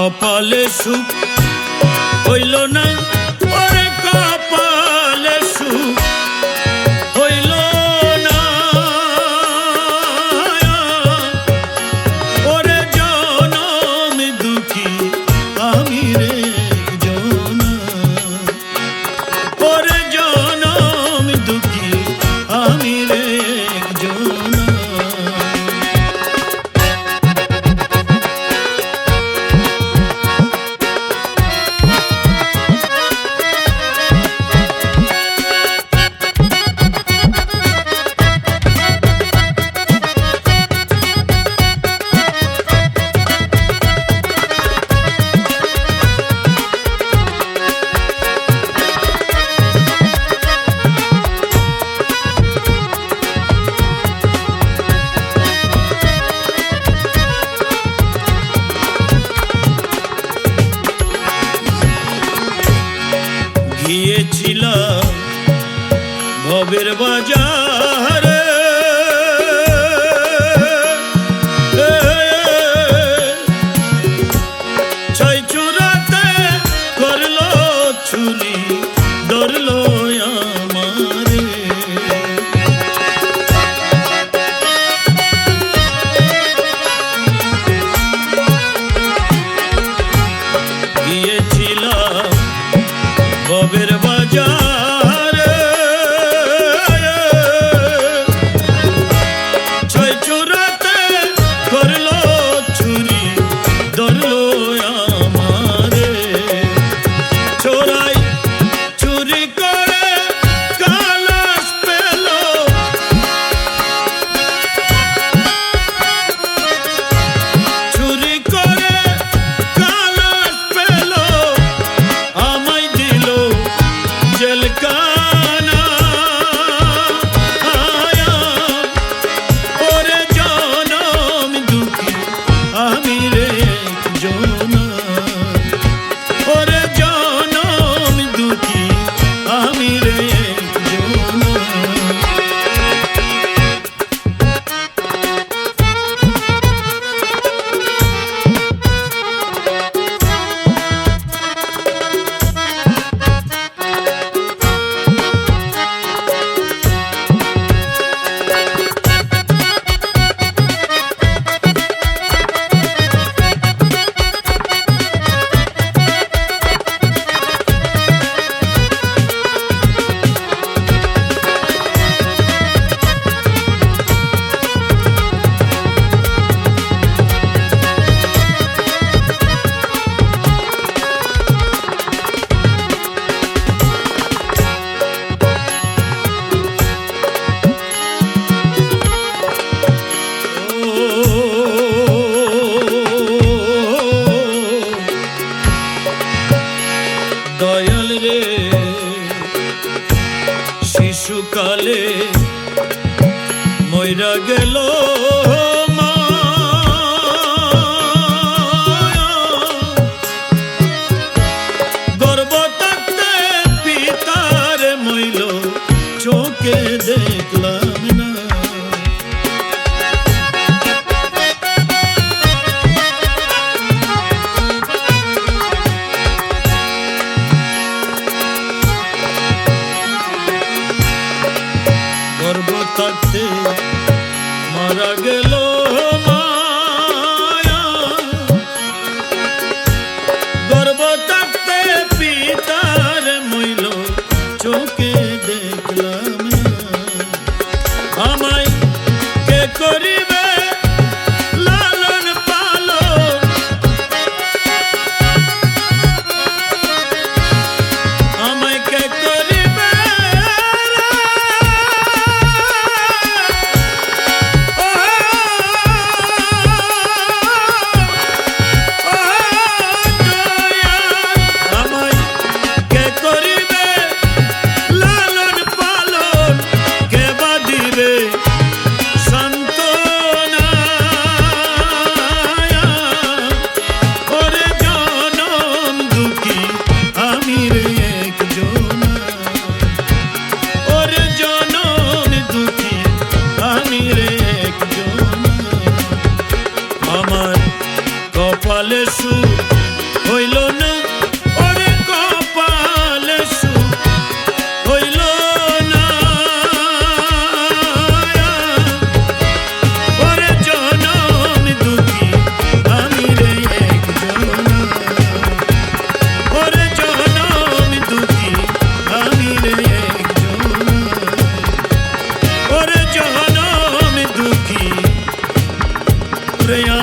কপালে সুখ। হইল না পাঠিয়েছিল ভবের বাজার কাল রে। শিশুকালে ময়রা গেল। কাটতে মারা গেল 对呀